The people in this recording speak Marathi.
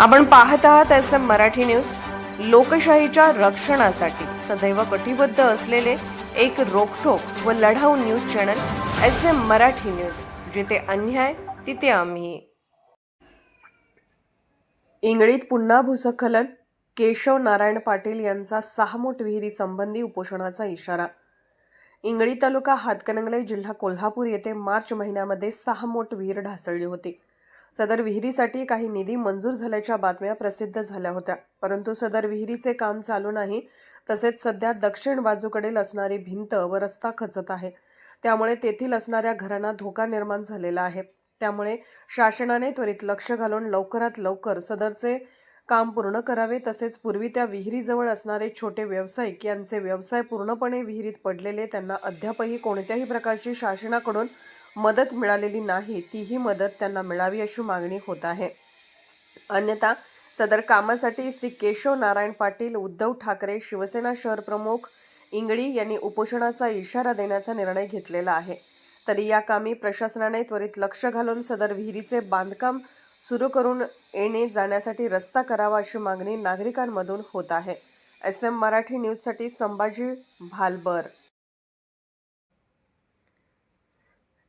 आपण पाहत आहात एस एम मराठी न्यूज. लोकशाहीच्या रक्षणासाठी सदैव कटिबद्ध असलेले एक रोखोक व लढाऊ news channel S M Marathi news. जिथे अन्याय तिथे आम्ही. इंगळीत पुन्हा भूसखलन. केशव नारायण पाटील यांचा सहामोट विहिरी संबंधी उपोषणाचा इशारा. इंगळी तालुका हातकणंगले जिल्हा कोल्हापूर येथे मार्च महिन्यामध्ये सहा मोठ विहीर ढासळली होती. सदर विहिरीसाठी काही निधी मंजूर झाल्याच्या बातम्या प्रसिद्ध झाल्या होत्या. परंतु सदर विहिरीचे काम चालू नाही तसेच सध्या दक्षिण बाजूकडील असणारी भिंत व रस्ता खचत आहे. त्यामुळे तेथील असणाऱ्या घरांना धोका निर्माण झालेला आहे. त्यामुळे शासनाने त्वरित लक्ष घालून लवकरात लवकर सदरचे काम पूर्ण करावे तसेच पूर्वी त्या विहिरीजवळ असणारे छोटे व्यावसायिक यांचे व्यवसाय पूर्णपणे विहिरीत पडलेले त्यांना अद्यापही कोणत्याही प्रकारची शासनाकडून मदत मिळालेली नाही तीही मदत त्यांना मिळावी अशी मागणी होत आहे. अन्यथा सदर कामासाठी श्री केशव नारायण पाटील उद्धव ठाकरे शिवसेना शहर प्रमुख इंगळी यांनी उपोषणाचा इशारा देण्याचा निर्णय घेतलेला आहे. तरी या कामी प्रशासनाने त्वरित लक्ष घालून सदर विहिरीचे बांधकाम सुरू करून येणे जाण्यासाठी रस्ता करावा अशी मागणी नागरिकांमधून होत आहे. एस एम मराठी न्यूजसाठी संभाजी भालबर.